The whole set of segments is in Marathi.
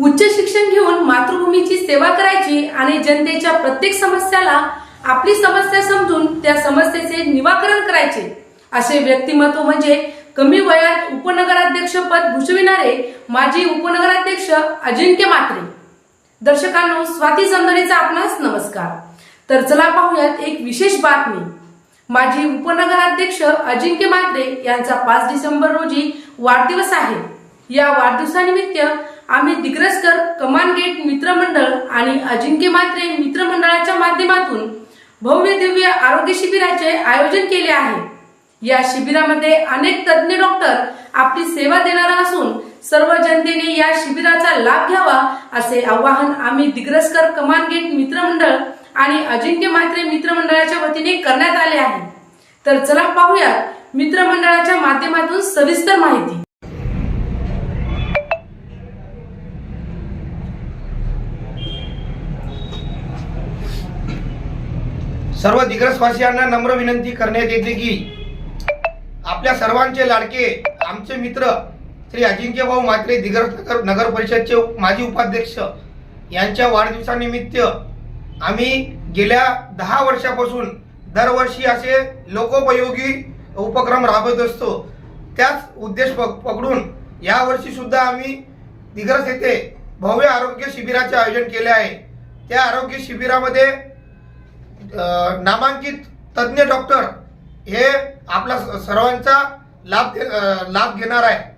उच्च शिक्षण घेऊन मातृभूमीची सेवा करायची आणि जनतेच्या प्रत्येक समस्याला आपली समस्या समजून त्या समस्येचे निवाकरण करायचे. असे व्यक्तिमत्व म्हणजे कमी वयात उपनगराध्यक्ष पद भूषविणारे माजी उपनगराध्यक्ष अजिंक्य मात्रे. दर्शकांनो स्वाती चंदनेचा आपणास नमस्कार. तर चला पाहूयात एक विशेष बातमी. माजी उपनगराध्यक्ष अजिंक्य मात्रे यांचा पाच डिसेंबर रोजी वाढदिवस आहे. या वाढदिवसानिमित्त आम्ही दिग्रसकर कमान गेट मित्रमंडळ आणि अजिंक्य मात्रे मित्रमंडळाच्या माध्यमातून भव्य दिव्य आरोग्य शिबिराचे आयोजन केले आहे. या शिबिरामध्ये अनेक तज्ज्ञ डॉक्टर आपली सेवा देणार असून सर्व जनतेने या शिबिराचा लाभ घ्यावा असे आवाहन आम्ही दिग्रसकर कमान गेट मित्रमंडळ आणि अजिंक्य मात्रे मित्रमंडळाच्या वतीने करण्यात आले आहे. तर चला पाहूयात मित्रमंडळाच्या माध्यमातून सविस्तर माहिती. सर्व दिग्रसवासियांना नम्र विनंती करण्यात येते की आपल्या सर्वांचे लाडके आमचे मित्र श्री अजिंक्य भाऊ मात्रे दिग्रस नगर नगर परिषदचे माजी उपाध्यक्ष यांच्या वाढदिवसानिमित्त आम्ही गेल्या दहा वर्षापासून दरवर्षी असे लोकोपयोगी उपक्रम राबवत असतो. त्याच उद्देश पक- पकडून यावर्षी सुद्धा आम्ही दिग्रस येथे भव्य आरोग्य शिबिराचे आयोजन केले आहे. त्या आरोग्य शिबिरामध्ये नामांकित तज्ज्ञ डॉक्टर हे आपला स- सर्वांचा लाभ दे- लाभ घेणार आहे.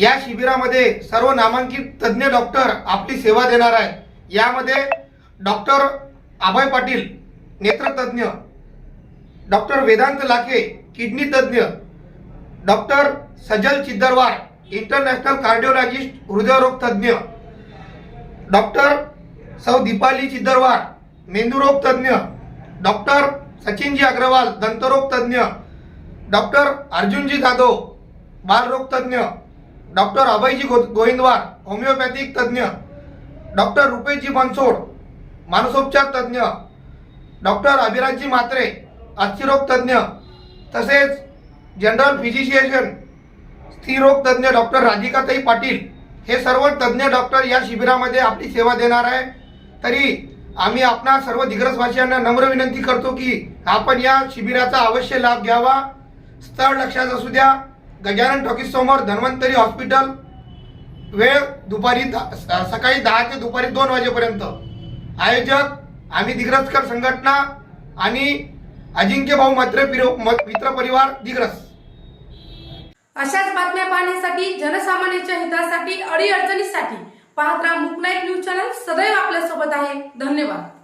या शिबिरामध्ये सर्व नामांकित तज्ज्ञ डॉक्टर आपली सेवा देणार आहे. यामध्ये डॉक्टर अभय पाटील नेत्रतज्ञ डॉक्टर वेदांत लाखे किडनी तज्ज्ञ doctor Sajal Chiddarwar international cardiologist हृदयरोग तज्ज्ञ डॉक्टर सौ दीपाली चिद्दरवार मेंदुरोग तज्ज्ञ डॉक्टर सचिनजी अग्रवाल दंतरोग तज्ज्ञ डॉक्टर अर्जुनजी जाधव बालरोग तज्ज्ञ डॉक्टर अभयजी गो गोविंदवार होमिओपॅथिक तज्ज्ञ डॉक्टर रुपेशजी बनसोड मानसोपचार तज्ज्ञ डॉक्टर अभिराजजी म्हात्रे अस्थिरोग तज्ज्ञ तसेच जनरल फिजिशियन स्थिरोग तज्ज्ञ डॉक्टर राधिकाताई पाटील हे सर्व तज्ज्ञ डॉक्टर या शिबिरामध्ये आपली सेवा देणार आहे. तरी आम्ही आपणा सर्व दिग्रसवासियांना नम्र विनंती करतो की आपण या शिबिराचा अवश्य लाभ घ्यावा. स्थळ लक्षात असू द्या. गजानन टॉकीज समोर धन्वंतरी हॉस्पिटल. वेळ दुपारी स- सकाळी दहा ते दुपारी दोन वाजेपर्यंत. आयोजक आम्ही दिग्रसकर संघटना आणि अजिंक्य भाऊ मात्र मित्र परिवार दिग्रस. अशाच बातम्या पाहण्यासाठी जनसामान्यांच्या हितासाठी अडीअडचणीसाठी पाहत राहा मुकनाईक न्यूज चॅनल. सदैव आपल्यासोबत आहे. धन्यवाद.